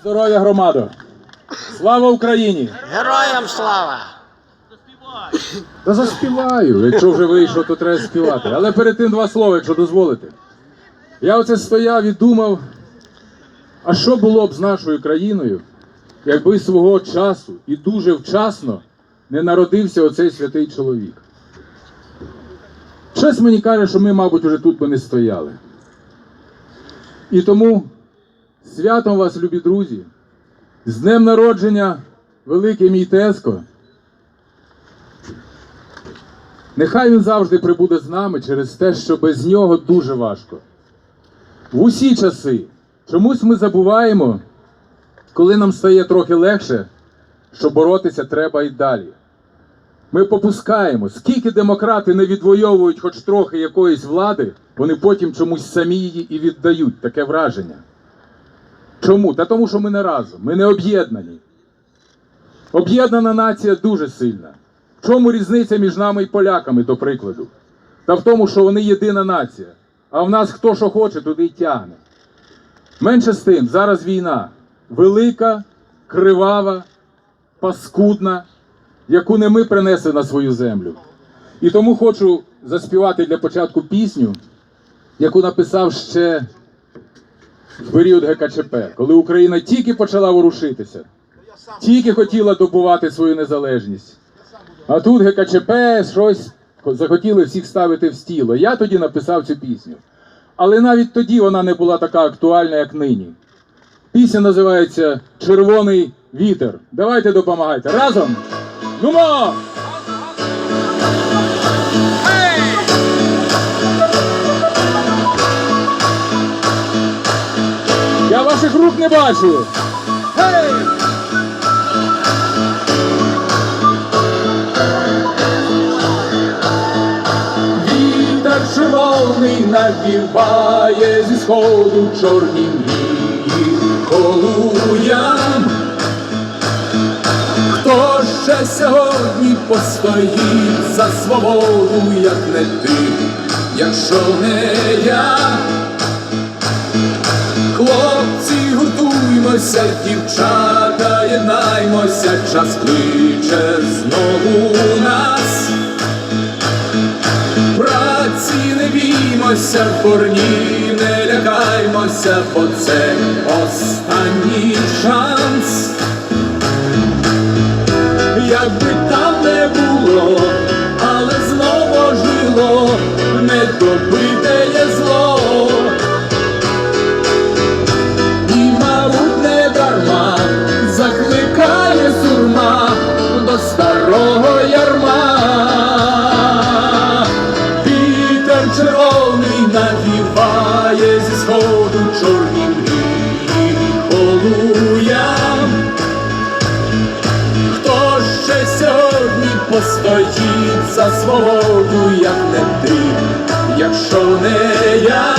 Здоров'я громадо! Слава Україні! Героям слава! Та заспіваю. Якщо вже вийшов, то треба співати. Але перед тим два слова, якщо дозволите. Я оце стояв і думав, а що було б з нашою країною, якби свого часу і дуже вчасно не народився оцей святий чоловік. Щось мені каже, що ми, мабуть, уже тут би не стояли. І тому святом вас, любі друзі, з днем народження, великий мій тезко. Нехай він завжди прибуде з нами через те, що без нього дуже важко. В усі часи чомусь ми забуваємо, коли нам стає трохи легше, що боротися треба і далі. Ми попускаємо, скільки демократи не відвоюють хоч трохи якоїсь влади, вони потім чомусь самі її і віддають таке враження. Чому? Та тому, що ми не разом, ми не об'єднані. Об'єднана нація дуже сильна. В чому різниця між нами і поляками, до прикладу? Та в тому, що вони єдина нація. А в нас хто що хоче, туди й тягне. Менше з тим, зараз війна велика, кривава, паскудна, яку не ми принесли на свою землю. І тому хочу заспівати для початку пісню, яку написав ще в період ГКЧП, коли Україна тільки почала ворушитися, тільки хотіла добувати свою незалежність. А тут ГКЧП щось захотіли всіх ставити в стіло. Я тоді написав цю пісню. Але навіть тоді вона не була така актуальна, як нині. Пісня називається Червоний вітер. Давайте допомагайте. Разом! Нумо! Ваших рук не бачу. Гей! Вітер червоний навіває зі сходу чорні мрії полуям. Хто ще сьогодні постоїть за свободу, як не ти, якщо не я? Хлопці, гуртуймося, дівчата, єднаймося, час кличе знову нас. Праці не біймося, корні не лякаймося, бо це останній шанс. Якби там не було, але знову жило, не добите є зло. Мрії. Хто ще сьогодні постоїть за свободу, як не ти, якщо не я?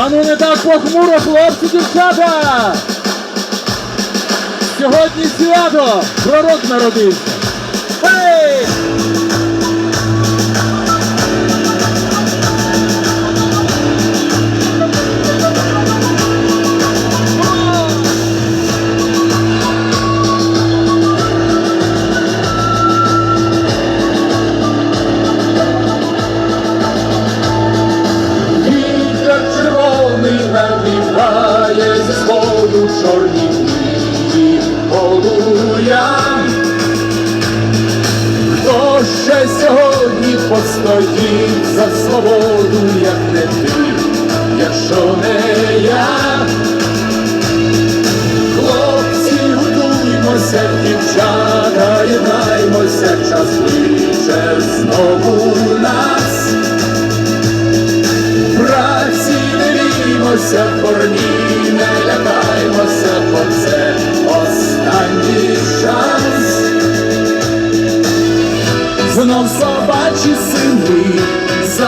А ну не так похмуро, хлопці, дівчата! Сьогодні свято пророк народився. Гей! Як не ти, якщо не я? Хлопці, готуймося, дівчата, єднаймося, кличе знову нас. Праці не віймося, корні не лякаймося,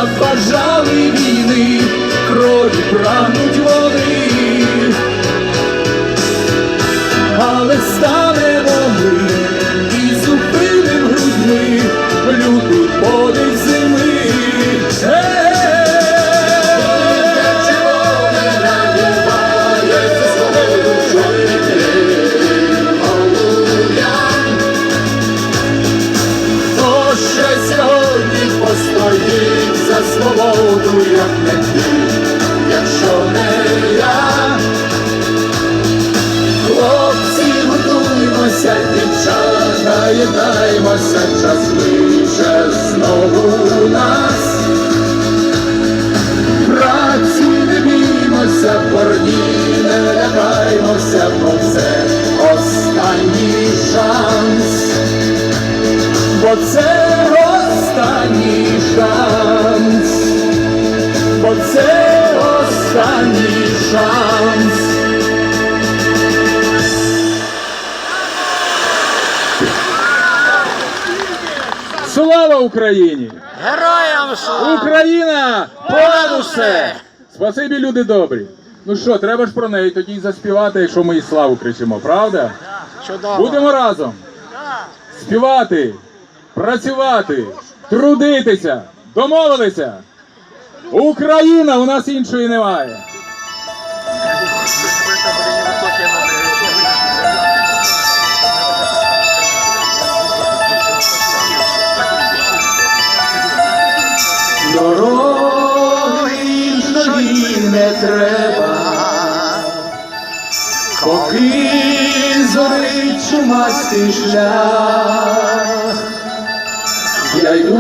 забажали війни, крові прагнуть як не ти, якщо не я, хлопці, готуємося, дівчата, єднаймося, час лише знову нас. Шанс. Слава Україні! Героям слава! Україна! Понад усе! Спасибі, люди добрі. Ну що, треба ж про неї тоді й заспівати, якщо ми і славу кричимо, правда? Чудово! Будемо разом співати, працювати, трудитися, домовилися. Україна! У нас іншої немає. Не треба, поки зорить чумастий шлях. Я йду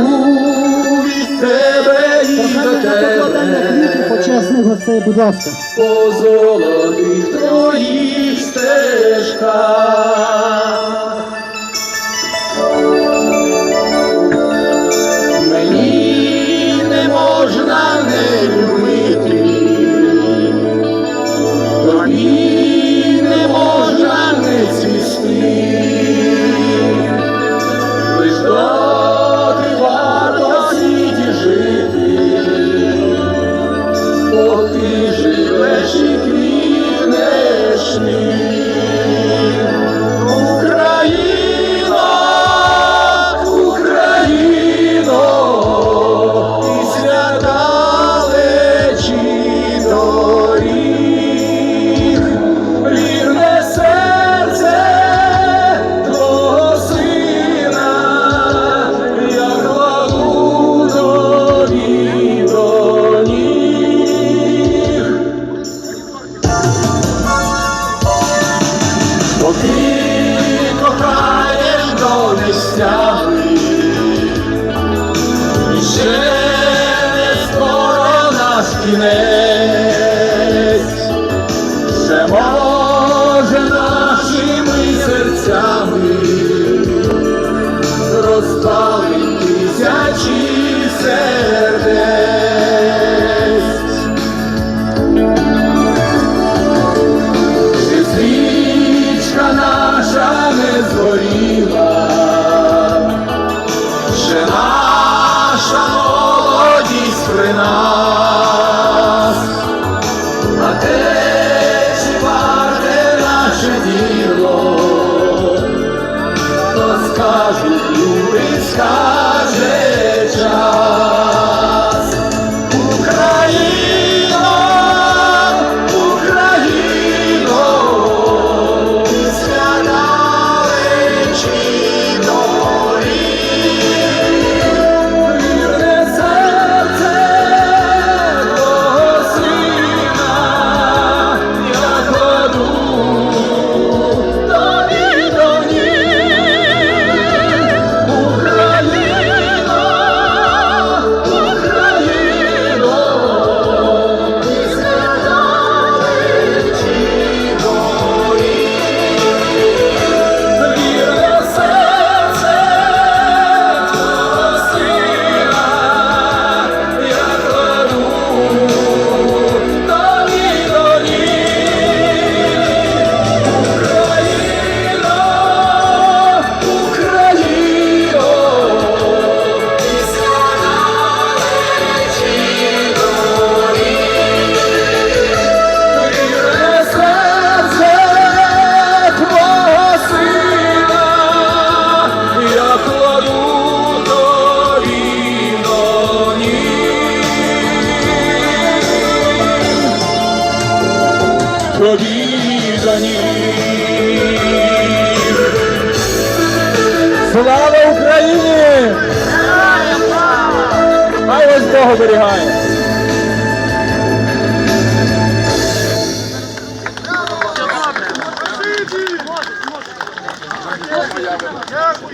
від тебе і до тебе Почесних гостей, будь ласка. по золотих твоїх Поки ніг. Слава Україні! Хай вас Бог оберігає!